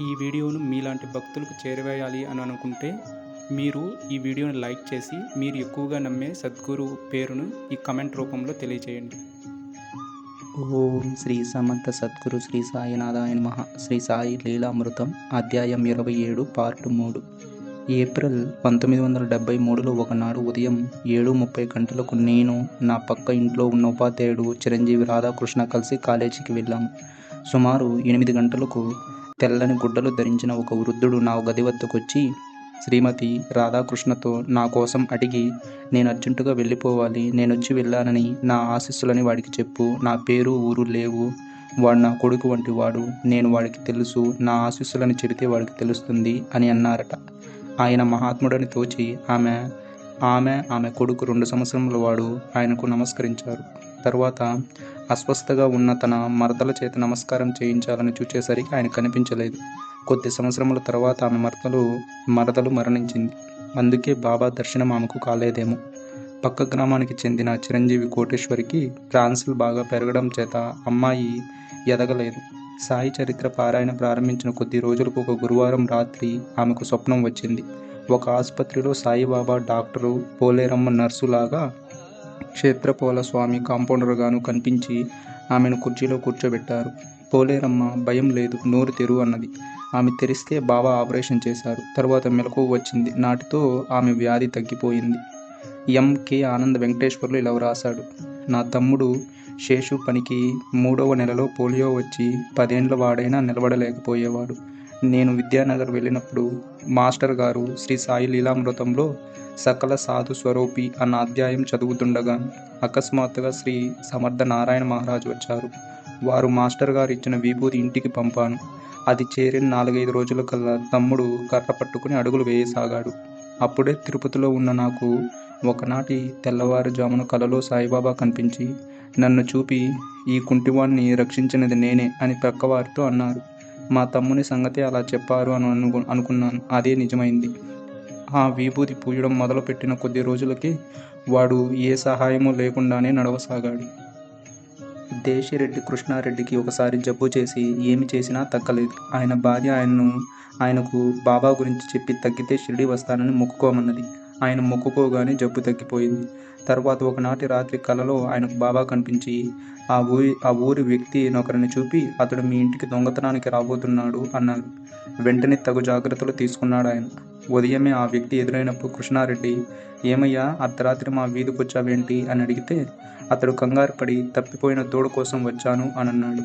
ఈ వీడియోను మీలాంటి భక్తులకు చేరవేయాలి అని అనుకుంటే మీరు ఈ వీడియోని లైక్ చేసి మీరు ఎక్కువగా నమ్మే సద్గురు పేరును ఈ కమెంట్ రూపంలో తెలియజేయండి ఓం శ్రీ సమర్థ సద్గురు శ్రీ సాయినాథాయ మహా శ్రీ సాయి లీలామృతం అధ్యాయం ఇరవై ఏడు పార్ట్ మూడు. ఏప్రిల్ పంతొమ్మిది వందల డెబ్బై మూడులో ఒకనాడు ఉదయం ఏడు ముప్పై గంటలకు నేను నా పక్క ఇంట్లో ఉన్న ఉపాధ్యాయుడు చిరంజీవి రాధాకృష్ణ కలిసి కాలేజీకి వెళ్ళాము. సుమారు ఎనిమిది గంటలకు తెల్లని గుడ్డలు ధరించిన ఒక వృద్ధుడు నా గది వద్దకు వచ్చి శ్రీమతి రాధాకృష్ణతో నా కోసం అడిగి నేను అర్జెంటుగా వెళ్ళిపోవాలి. నేను వచ్చి వెళ్ళానని నా ఆశీస్సులని వాడికి చెప్పు. నా పేరు ఊరు లేవు. వాడు నా కొడుకు వంటి వాడు. నేను వాడికి తెలుసు. నా ఆశీస్సులని చెబితే వాడికి తెలుస్తుంది అని అన్నారట. ఆయన మహాత్ముడని తోచి ఆమె ఆమె ఆమె కొడుకు రెండు సంవత్సరముల వాడు ఆయనకు నమస్కరించారు. తర్వాత అస్వస్థగా ఉన్న తన మరదల చేత నమస్కారం చేయించాలని చూచేసరికి ఆయన కనిపించలేదు. కొద్ది సంవత్సరముల తర్వాత ఆమె మరదలు మరదలు మరణించింది. అందుకే బాబా దర్శనం ఆమెకు కాలేదేమో. పక్క గ్రామానికి చెందిన చిరంజీవి కోటేశ్వరికి ఫ్రాన్సులు బాగా పెరగడం చేత అమ్మాయి ఎదగలేదు. సాయి చరిత్ర పారాయణ ప్రారంభించిన కొద్ది రోజులకు ఒక గురువారం రాత్రి ఆమెకు స్వప్నం వచ్చింది. ఒక ఆసుపత్రిలో సాయిబాబా డాక్టరు పోలేరమ్మ నర్సులాగా క్షేత్రపోల స్వామి కాంపౌండర్గాను కనిపించి ఆమెను కుర్చీలో కూర్చోబెట్టారు. పోలేరమ్మ భయం లేదు నోరు తెరువు అన్నది. ఆమె తెరిస్తే బాబా ఆపరేషన్ చేశారు. తర్వాత మెలకు వచ్చింది. నాటితో ఆమె వ్యాధి తగ్గిపోయింది. ఎంకే ఆనంద్ వెంకటేశ్వర్లు ఇలా వ్రాశాడు. నా తమ్ముడు శేషు పనికి మూడవ నెలలో పోలియో వచ్చి పదేండ్ల వాడైనా నిలబడలేకపోయేవాడు. నేను విద్యానగర్ వెళ్ళినప్పుడు మాస్టర్ గారు శ్రీ సాయి లీలామృతంలో సకల సాధు స్వరూపి అన్న అధ్యాయం చదువుతుండగా అకస్మాత్తుగా శ్రీ సమర్థ నారాయణ మహారాజ్ వచ్చారు. వారు మాస్టర్ గారు ఇచ్చిన విభూతి ఇంటికి పంపాను. అది చేరిన నాలుగైదు రోజుల కల్లా తమ్ముడు కర్ర పట్టుకుని అడుగులు వేయసాగాడు. అప్పుడే తిరుపతిలో ఉన్న నాకు ఒకనాటి తెల్లవారుజామున కలలో సాయిబాబా కనిపించి నన్ను చూపి ఈ కుంటివాణ్ణి రక్షించినది నేనే అని ప్రక్కవారితో అన్నారు. మా తమ్ముని సంగతి అలా చెప్పారు అని అనుకు అనుకున్నాను. అదే నిజమైంది. ఆ విభూతి పూయడం మొదలుపెట్టిన కొద్ది రోజులకి వాడు ఏ సహాయము లేకుండానే నడవసాగాడు. దేశిరెడ్డి కృష్ణారెడ్డికి ఒకసారి జబ్బు చేసి ఏమి చేసినా తగ్గలేదు ఆయన భార్య ఆయన్ను ఆయనకు బాబా గురించి చెప్పి తగ్గితే షిరిడి వస్తానని మొక్కుకోమన్నది. ఆయన మొక్కుకోగానే జబ్బు తగ్గిపోయింది. తర్వాత ఒకనాటి రాత్రి కలలో ఆయనకు బాబా కనిపించి ఆ ఊరి ఆ ఊరి వ్యక్తి నొకరిని చూపి అతడు మీ ఇంటికి దొంగతనానికి రాబోతున్నాడు అన్నారు వెంటనే తగు జాగ్రత్తలు తీసుకున్నాడు ఆయన. ఉదయమే ఆ వ్యక్తి ఎదురైనప్పుడు కృష్ణారెడ్డి ఏమయ్యా అర్ధరాత్రి మా వీధికి వచ్చావేంటి అని అడిగితే అతడు కంగారు పడి తప్పిపోయిన తోడు కోసం వచ్చాను అని అన్నాడు.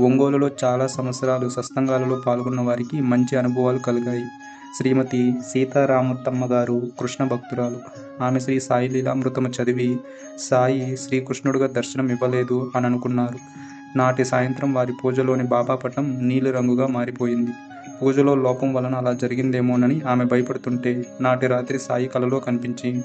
ఒంగోలులో చాలా సంవత్సరాలు సస్తంగాలలో పాల్గొన్న వారికి మంచి అనుభవాలు కలిగాయి. శ్రీమతి సీతారామత్తమ్మ గారు కృష్ణ భక్తురాలు. ఆమె శ్రీ సాయి లీలామృతము చదివి సాయి శ్రీకృష్ణుడుగా దర్శనం ఇవ్వలేదు అని అనుకున్నారు నాటి సాయంత్రం వారి పూజలోని బాబా పటం నీలి రంగుగా మారిపోయింది. పూజలో లోపం వలన అలా జరిగిందేమోనని ఆమె భయపడుతుంటే నాటి రాత్రి సాయి కలలో కనిపించి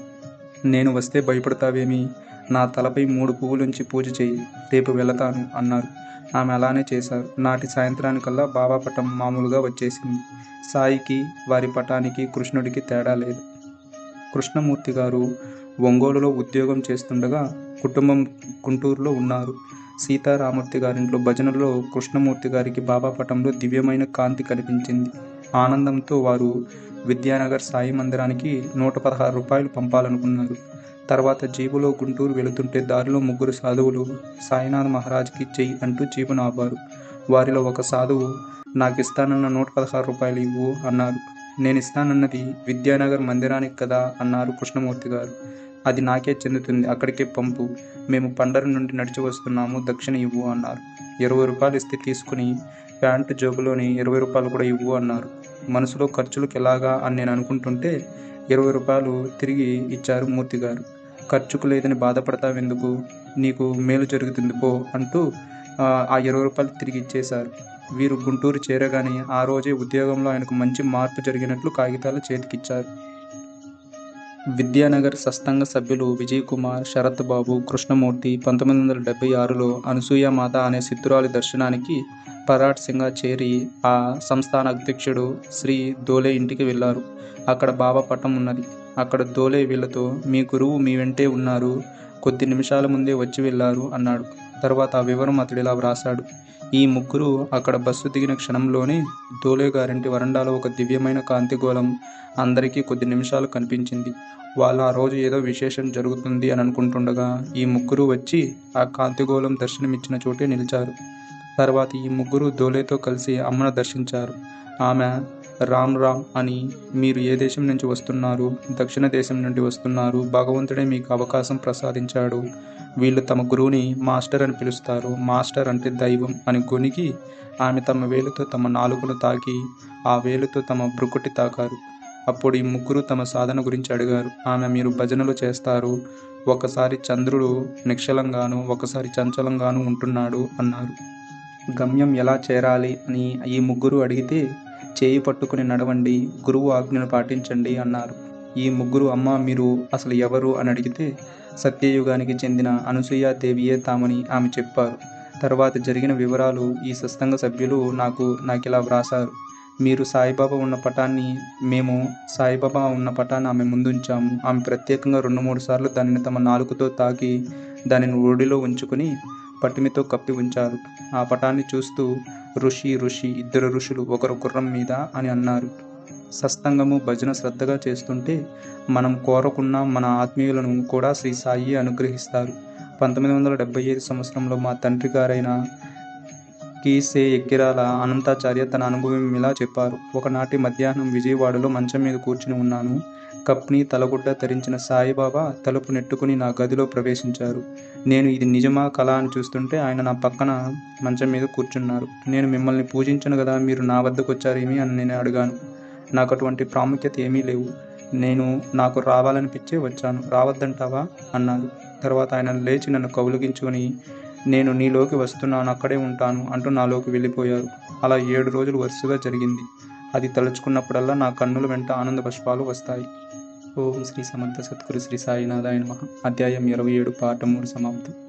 నేను వస్తే భయపడతావేమి? నా తలపై మూడు పువ్వులుంచి పూజ చేయి రేపు వెళతాను అన్నారు. ఆమె అలానే చేశారు. నాటి సాయంత్రానికల్లా బాబా పటం మామూలుగా వచ్చేసింది. సాయికి వారి పటానికి కృష్ణుడికి తేడా లేదు. కృష్ణమూర్తి గారు ఒంగోలులో ఉద్యోగం చేస్తుండగా కుటుంబం గుంటూరులో ఉన్నారు. సీతారామూర్తి గారింట్లో భజనలో కృష్ణమూర్తి గారికి బాబా పటంలో దివ్యమైన కాంతి కనిపించింది. ఆనందంతో వారు విద్యానగర్ సాయి మందిరానికి నూట పదహారు రూపాయలు పంపాలనుకున్నారు. తర్వాత జీబులో గుంటూరు వెళుతుంటే దారిలో ముగ్గురు సాధువులు సాయినాథ్ మహారాజ్కి చెయ్యి అంటూ జీబును ఆపారు. వారిలో ఒక సాధువు నాకు ఇస్తానన్న నూట పదహారు రూపాయలు ఇవ్వు అన్నారు. నేను ఇస్తానన్నది విద్యానగర్ మందిరానికి కదా అన్నారు కృష్ణమూర్తి గారు. అది నాకే చెందుతుంది అక్కడికే పంపు. మేము పండరు నుండి నడిచి వస్తున్నాము దక్షిణ ఇవ్వు అన్నారు. ఇరవై రూపాయలు ఇస్తే తీసుకుని ప్యాంటు జోబులోని ఇరవై రూపాయలు కూడా ఇవ్వు అన్నారు. మనసులో ఖర్చులకు ఎలాగా అని నేను అనుకుంటుంటే ఇరవై రూపాయలు తిరిగి ఇచ్చారు మూర్తి గారు. ఖర్చుకు లేదని బాధపడతావెందుకు? నీకు మేలు జరుగుతుంది పో అంటూ ఆ ఇరవై రూపాయలు తిరిగి ఇచ్చేశారు. వీరు గుంటూరు చేరగానే ఆ రోజే ఉద్యోగంలో ఆయనకు మంచి మార్పు జరిగినట్లు కాగితాలు చేతికిచ్చారు. విద్యానగర్ సత్సంగ సభ్యులు విజయ్ కుమార్ శరత్ బాబు కృష్ణమూర్తి పంతొమ్మిది వందల డెబ్బై ఆరులో అనసూయ మాత అనే సిద్ధురాలి దర్శనానికి పరాట్ సింగా చేరి ఆ సంస్థాన అధ్యక్షుడు శ్రీ దోలే ఇంటికి వెళ్ళారు. అక్కడ బాబా పటం ఉన్నది. అక్కడ దోలే వీళ్ళతో మీ గురువు మీ వెంటే ఉన్నారు. కొద్ది నిమిషాల ముందే వచ్చి వెళ్ళారు అన్నాడు. తర్వాత ఆ వివరం అతడిలా వ్రాసాడు ఈ ముగ్గురు అక్కడ బస్సు దిగిన క్షణంలోనే దోలే గారింటి వరండాలో ఒక దివ్యమైన కాంతిగోళం అందరికీ కొద్ది నిమిషాలు కనిపించింది. వాళ్ళు ఆ రోజు ఏదో విశేషం జరుగుతుంది అని అనుకుంటుండగా ఈ ముగ్గురు వచ్చి ఆ కాంతిగోళం దర్శనమిచ్చిన చోటే నిలిచారు. తర్వాత ఈ ముగ్గురు దోలేతో కలిసి అమ్మను దర్శించారు. ఆమె రామ్ రామ్ అని మీరు ఏ దేశం నుంచి వస్తున్నారు? దక్షిణ దేశం నుండి వస్తున్నారు. భగవంతుడే మీకు అవకాశం ప్రసాదించాడు. వీళ్ళు తమ గురువుని మాస్టర్ అని పిలుస్తారు. మాస్టర్ అంటే దైవం అని గొనికి ఆమె తమ వేలుతో తమ నాలుకను తాకి ఆ వేలుతో తమ బ్రుకుటి తాకారు. అప్పుడు ఈ ముగ్గురు తమ సాధన గురించి అడిగారు. ఆమె మీరు భజనలు చేస్తారు. ఒకసారి చంద్రుడు నిక్షలంగాను ఒకసారి చంచలంగాను ఉంటున్నాడు అన్నారు. గమ్యం ఎలా చేరాలి అని ఈ ముగ్గురు అడిగితే చేయి పట్టుకుని నడవండి గురువు ఆజ్ఞను పాటించండి అన్నారు. ఈ ముగ్గురు అమ్మ మీరు అసలు ఎవరు? అని అడిగితే సత్యయుగానికి చెందిన అనసూయాదేవియే తామని ఆమె చెప్పారు. తర్వాత జరిగిన వివరాలు ఈ సత్సంగ సభ్యులు నాకు నాకు ఇలా వ్రాసారు మీరు సాయిబాబా ఉన్న పటాన్ని మేము సాయిబాబా ఉన్న పటాన్ని ఆమె ముందుంచాము. ఆమె ప్రత్యేకంగా రెండు మూడు సార్లు దానిని తమ నాలుకతో తాకి దానిని ఒడిలో ఉంచుకుని పట్టిమితో కప్పి ఉంచారు. ఆ పటాన్ని చూస్తూ ఋషి ఋషి ఇద్దరు ఋషులు ఒకరు గుర్రం మీద అని అన్నారు. సస్తంగము భజన శ్రద్ధగా చేస్తుంటే మనం కోరకున్న మన ఆత్మీయులను కూడా శ్రీ సాయి అనుగ్రహిస్తారు. పంతొమ్మిది వందల డెబ్బై ఐదు సంవత్సరంలో మా తండ్రి గారైన కీసే ఎక్కిరాల అనంతాచార్య తన అనుభవం ఇలా చెప్పారు. ఒకనాటి మధ్యాహ్నం విజయవాడలో మంచం మీద కూర్చుని ఉన్నాను. కప్ని తలగుడ్డ ధరించిన సాయిబాబా తలుపు నెట్టుకుని నా గదిలో ప్రవేశించారు. నేను ఇది నిజమా కళ అని చూస్తుంటే ఆయన నా పక్కన మంచం మీద కూర్చున్నారు. నేను మిమ్మల్ని పూజించను కదా మీరు నా వద్దకు వచ్చారేమి అని నేను అడిగాను. నాకు అటువంటి ప్రాముఖ్యత ఏమీ లేవు. నేను నాకు రావాలనిపించే వచ్చాను. రావద్దంటావా? అన్నారు తర్వాత ఆయన లేచి నన్ను కౌలిగించుకొని నేను నీలోకి వస్తున్నాను అక్కడే ఉంటాను అంటూ నాలోకి వెళ్ళిపోయారు. అలా ఏడు రోజులు వరుసగా జరిగింది. అది తలుచుకున్నప్పుడల్లా నా కన్నుల వెంట ఆనంద పుష్పాలు వస్తాయి. ఓం శ్రీ సమర్థ సద్గురు శ్రీ సాయినాథాయ మహా అధ్యాయం ఇరవై ఏడు పాఠ మూడు సమాప్తం.